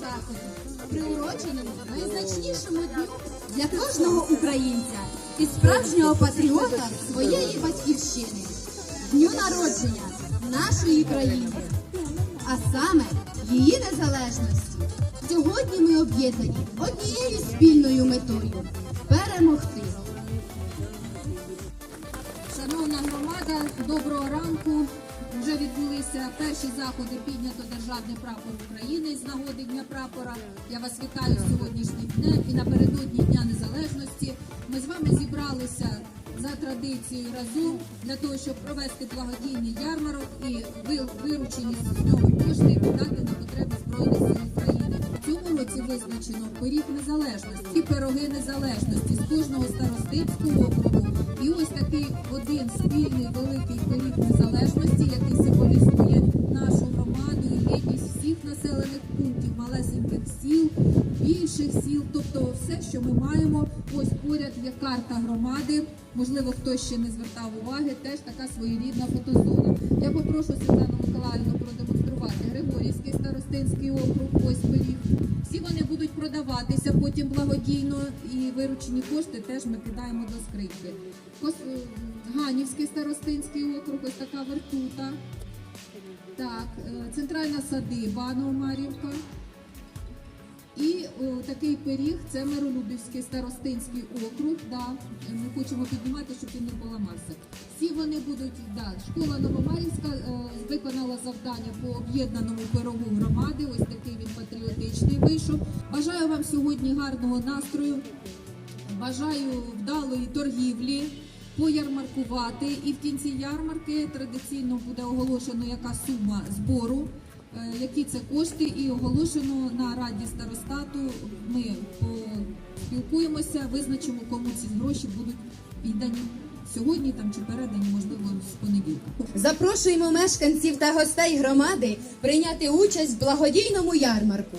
заходу, приуроченому найзначнішому дню для кожного українця і справжнього патріота своєї батьківщини, дню народження нашої країни, а саме її незалежності. Сьогодні ми об'єднані однією спільною метою перемогти. Шановна громада, доброго ранку. Вже відбулися перші заходи піднято державний прапор України з нагоди Дня прапора. Я вас вітаю сьогоднішнім днем і напередодні Дня Незалежності. Ми з вами зібралися за традицією разом для того, щоб провести благодійний ярмарок і виручені з нього кошти віддати на потреби Збройних сил України. В цьому році визначено поріг незалежності, пироги незалежності з кожного старостинського один спільний великий поріг незалежності, який символізує нашу громаду і єдність всіх населених пунктів, малесеньких сіл, більших сіл, тобто все, що ми маємо. Ось поряд є карта громади. Можливо, хтось ще не звертав уваги, теж така своєрідна фотозона. Я попрошу Світлану Миколаївну продемонструвати Григорівський старостинський округ, ось пиріг. Всі вони будуть продаватися потім благодійно і виручені кошти теж ми кидаємо до скриньки. Е, Ганівський старостинський округ, ось така вертута. Так, е, центральна садиба Новомарівка. Такий пиріг це Миролюбівський старостинський округ. Да. Ми хочемо піднімати, щоб він не поламався. Всі вони будуть, да, школа Новомарівська е, виконала завдання по об'єднаному пирогу громади. Ось такий він патріотичний вийшов. Бажаю вам сьогодні гарного настрою. Бажаю вдалої торгівлі, поярмаркувати. І в кінці ярмарки традиційно буде оголошено яка сума збору, які це кошти, і оголошено на раді старостату. Ми поспілкуємося, визначимо, кому ці гроші будуть віддані сьогодні там чи передані, можливо, з понеділка. Запрошуємо мешканців та гостей громади прийняти участь в благодійному ярмарку.